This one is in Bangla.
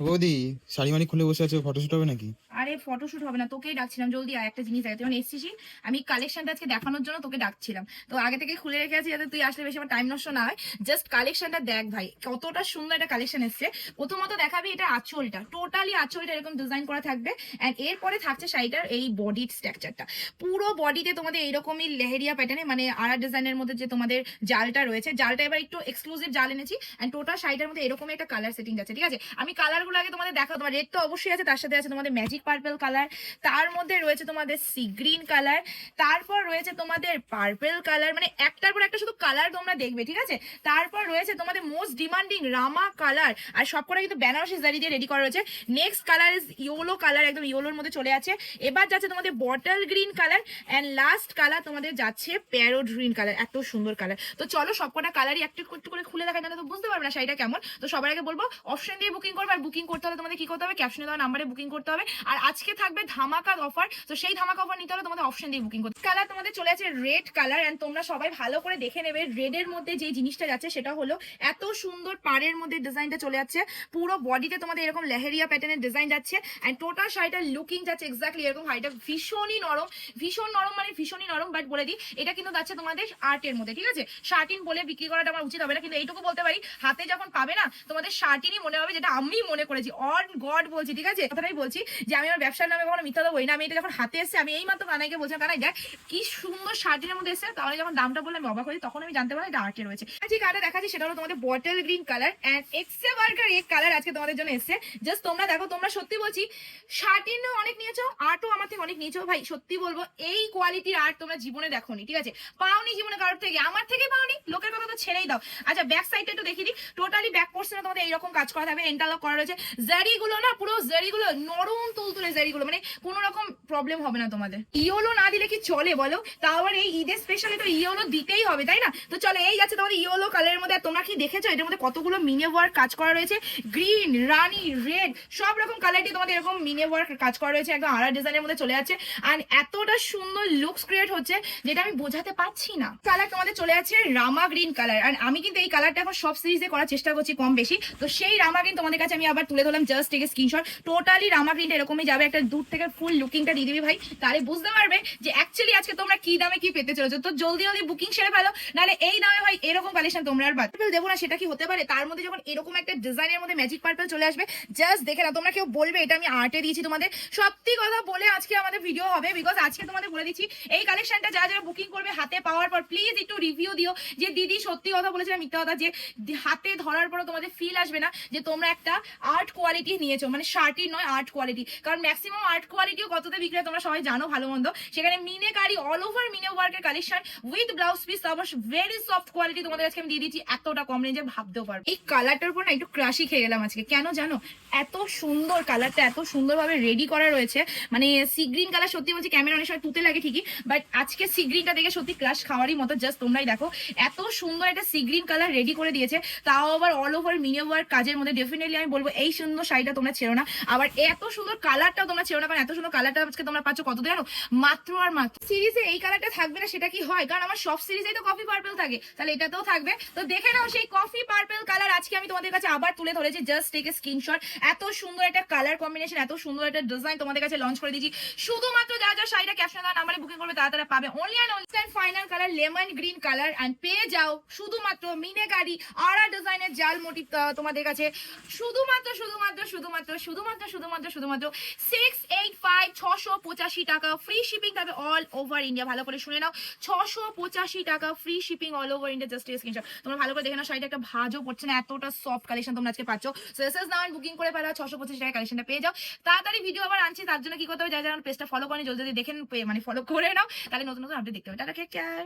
বৌদি শাড়ি মাড়ি খুলে বসে আছে ফটোশুট হবে নাকি? ফটোশুট হবে না, তোকেই ডাকছিলাম, জলদি আয়, একটা জিনিস দেখে যখন এসেছিস, আমি কালেকশনটা আজকে দেখানোর জন্য তোকে ডাকছিলাম। তো আগে থেকে খুলে রেখে আছি যাতে তুই আসলে বেশি আমার টাইম নষ্ট না হয়। জাস্ট কালেকশনটা দেখ ভাই, কতটা সুন্দর একটা কালেকশন এসছে। প্রথমত দেখাবি এটা আঁচলটা টোটালি আঁচলটা এরকম ডিজাইন করা থাকবে। অ্যান্ড এরপরে থাকছে শাড়িটার এই বডি স্ট্রাকচারটা পুরো বডিতে তোমাদের এইরকমই লেহেরিয়া প্যাটার্নে মানে আড়া ডিজাইনের মধ্যে যে তোমাদের জালটা রয়েছে, জালটা এবার একটু এক্সক্লুসিভ জাল এনেছি। অ্যান্ড টোটাল শাড়িটার মধ্যে এরকমই একটা কালার সেটিং আছে, ঠিক আছে? আমি কালারগুলো আগে তোমাদের দেখাও তোমার রেড তো অবশ্যই আছে, তার সাথে আছে তোমাদের ম্যাজিক পার্পল কালার তার মধ্যে রয়েছে তোমাদের সি গ্রিন কালার তারপর রয়েছে তোমাদের পার্পেল কালার মানে একটার পর একটা শুধু কালার তোমরা দেখবে, ঠিক আছে? তারপর রয়েছে তোমাদের মোস্ট ডিমান্ডিং রামা কালার আর সবকটা কিন্তু বেনারসি জারি দিয়ে রেডি করা রয়েছে। Next colour is yellow colour একদম ইয়েলোর মধ্যে চলে আছে। এবার যাচ্ছে তোমাদের bottle green colour and last colour তোমাদের যাচ্ছে প্যারোট গ্রিন কালার এত সুন্দর কালার তো চলো সবকটা কালারই একটু একটু করে খুলে দেখা না তো বুঝতে পারবে না শাড়িটা কেমন। তো সবার আগে বলব অপশন দিয়ে বুকিং করবে, আর বুকিং করতে হলে তোমাদের কি করতে হবে? ক্যাপশনে দেওয়া নাম্বারে বুকিং করতে হবে। আর আজকে থাকবে ধামাকা অফার তো সেই ধামাকা অফার নিতে হলে তোমাদের অপশন দিয়ে বুকিং করতে কালার তোমাদের চলে আছে রেড কালার এন্ড তোমরা সবাই ভালো করে দেখে নেবে রেডের মধ্যে যে জিনিসটা যাচ্ছে সেটা হলো এত সুন্দর পাড়ের মধ্যে ডিজাইনটা চলে যাচ্ছে, পুরো বডিতে তোমাদের এরকম লেহেরিয়া প্যাটার্নের ডিজাইন যাচ্ছে অ্যান্ড টোটাল শাড়িটার লুকিং যাচ্ছে এক্স্যাক্টলি এরকম শাড়িটা ভীষণই নরম, ভীষণ নরম মানে ভীষণই নরম বাট বলে দিই, এটা কিন্তু যাচ্ছে তোমাদের আর্টের মধ্যে, ঠিক আছে? শার্টিন বলে বিক্রি করাটা আমার উচিত হবে না, কিন্তু এইটুকু বলতে পারি, হাতে যখন পাবে না, তোমাদের শার্টিনই মনে হবে যেটা আমি মনে করেছি অন গড বলছি, ঠিক আছে? কথাটাই বলছি যে আমি আমার ব্যবসার নামে কখনো মিথ্যা দেবো না। আমি এটা যখন হাতে এসে আমি এই মাত্র কানাইকে বলছিলাম কানাই দেখ, কি সুন্দর শার্টিনের মধ্যে এসে তাহলে যখন দামটা বলে আমি অবাক হয়েছি তখন আমি জানতে পারি এটা আর্টে রয়েছে। যে কালারটা দেখাচ্ছি, সেটা হলো তোমাদের বটল গ্রিন কালার অ্যান্ড এক্সে বার্গার এক কালার আজকে তোমাদের জন্য এসছে। জাস্ট তোমরা দেখো, তোমরা সত্যি বলছি শার্টিনও অনেক নিয়েছো আর্টও আমার থেকে অনেক নিয়েছো। ভাই, সত্যি বলব, এই কোয়ালিটির আর্ট তোমরা জীবনে দেখোনি, ঠিক আছে? পাওনি জীবনে কারোর থেকে, আমার থেকে পাওনি, লোকের ছেড়েই দাও। আচ্ছা ব্যাক সাইডটা একটু দেখিয়ে দিই। টোটালি ব্যাক পোর্শনে তোমাদের এইরকম কাজ করা থাকবে ইন্টারলক করা রয়েছে। জারি গুলো না, পুরো জারি গুলো নরম তুলতুলে জারি গুলো মানে কোনো রকম প্রবলেম হবে না তোমাদের। ইয়োলো না দিলে কি চলে বলো? তাও আবার এই ঈদের স্পেশালি তো ইয়োলো দিতেই হবে, তাই না? তো চলো, এই যাচ্ছে তোমাদের ইয়োলো কালারের মধ্যে। তোমরা কি দেখেছ? এটার মধ্যে কতগুলো মিনে ওয়ার্ক কাজ করা রয়েছে? গ্রিন রানি রেড সব রকম কালার দিয়ে তোমাদের এরকম মিনে ওয়ার্ক কাজ করা রয়েছে। একদম আড়া ডিজাইনের মধ্যে চলে যাচ্ছে। আর এতটা সুন্দর লুকস ক্রিয়েট হচ্ছে, যেটা আমি বোঝাতে পারছি না। কালার তোমাদের চলে যাচ্ছে রামা গ্রিন কালার আর আমি কিন্তু এই কালারটা এখন সব সিরিজে করার চেষ্টা করছি কম বেশি। তো সেই রামা গ্রিন তোমাদের কাছে আমি আবার তুলে ধরলাম জাস্ট থেকে স্ক্রিনশট টোটালি রামা গ্রিনটা এরকমই যাবে, একটা দূর থেকে ফুল লুকিংটা দিয়ে দিবি ভাই। তাহলে বুঝতে পারবে যে অ্যাকচুয়ালি আজকে তোমরা কি দামে কি পেতে চলেছো। তো জলদি জলদি বুকিং সেরে ফেলো, নাহলে এই দামে ভাই এরকম কালেকশন তোমরা আর পার্পেল দেবো না, সেটা কি হতে পারে? তার মধ্যে যখন এরকম একটা ডিজাইনের মধ্যে ম্যাজিক পার্পেল চলে আসবে জাস্ট দেখে না তোমরা কেউ বলবে এটা আমি আর্টে দিয়েছি তোমাদের। সত্যি কথা বলে আজকে আমাদের ভিডিও হবে বিকজ আজকে তোমাদের বলে দিচ্ছি, এই কালেকশনটা যারা যারা বুকিং করবে হাতে পাওয়ার পর প্লিজ একটু রিভিউ দিও যে দিদি সত্যি কথা বলেছিলাম, মিথ্যা কথা, যে হাতে ধরার পরও তোমাদের ফিল আসবে না যে তোমরা একটা আর্ট কোয়ালিটি নিয়েছো। মানে শার্টির নয় আর্ট কোয়ালিটি কারণ ম্যাক্সিমাম আর্ট কোয়ালিটিও কততে বিক্রি তোমরা সবাই জানো, ভালো মন্দ। সেখানে মিনে কারি অল ওভার মিনে ওয়ার্কের কালেকশন উইথ ব্লাউজ পিস আবার ভেরি সফট কোয়ালিটি তোমাদের আজকে আমি দিয়ে দিচ্ছি, এতটা কম রেঞ্জে ভাবতেও পারব। এই কালারটার উপর না একটু ক্রাশি খেয়ে গেলাম আজকে। কেন জানো? এত সুন্দর কালারটা এত সুন্দরভাবে রেডি করা রয়েছে। মানে সি গ্রিন কালার সত্যি বলছি ক্যামেরা অনেক সময় তুতে লাগে ঠিকই বাট আজকে সি গ্রিনটা দেখে সত্যি ক্রাশ খাওয়ারই মতো জাস্ট তোমরাই দেখো। এত সুন্দর একটা সি গ্রিন কালার রেডি করে দিয়েছে। তাও আবার অল ওভার মিনে ওয়ার্ক কাজের মধ্যে ডেফিনেটলি আমি বলব, এই সুন্দর শাড়িটা তোমরা ছেড়ো না। আবার এত সুন্দর কালারটাও তোমরা ছেড়ো না, কারণ এত সুন্দর কালারটা আজকে তোমরা পাচ্ছ কত জানো? মাত্র আর মাত্র। সিরিজে এই কালারটা থাকবে না, সেটা কি হয়? কারণ আমার সব সিরিজেই তো কফি পার্পল থাকে, তাহলে এটাতেও থাকবে। তো দেখে নাও, সেই কফি পার্পল কালার আজকে আমি তোমাদের কাছে আবার তুলে ধরেছি জাস্ট টেক এ স্ক্রিনশট এত সুন্দর একটা কালার কম্বিনেশন এত সুন্দর একটা ডিজাইন তোমাদের কাছে লঞ্চ করে দিয়েছি। শুধুমাত্র যা যা শাড়িটা ক্যাপশন দেওয়া নাম্বারে বুকিং করবে, তারা তারা পাবে। Only and only final colour lemon green colour and পেয়ে যাও। শুধুমাত্র মিনেকারি আরা ডিজাইনের জাল মোটিভ তোমাদের কাছে শুধুমাত্র শুধুমাত্র শুধুমাত্র শুধুমাত্র শুধুমাত্র শুধুমাত্র সিক্স এইট ফাইভ ছশো পঁচাশি টাকা ফ্রি শিপিং থাকবে অল ওভার ইন্ডিয়া ভালো করে শুনে নাও। ছশো পঁচাশি টাকা free shipping all over India just screenshot তোমরা ভালো করে দেখে নাও, শাড়িটা একটা ভাজও পড়ছে না, এতটা সফট কালেকশন তোমরা আজকে পাচ্ছ। So S S now booking করে ফেলা ছশো পঁচাশি টাকা কালেকশনটা পেয়ে যাও। তাড়াতাড়ি ভিডিও আবার আনছি, তার জন্য কি করতে হবে, যারা যারা পেজটা ফলো করেনি, জলদি দেখেন মানে ফলো করে নাও, তাহলে নতুন নতুন আপডেট দেখতে হবে। Tata care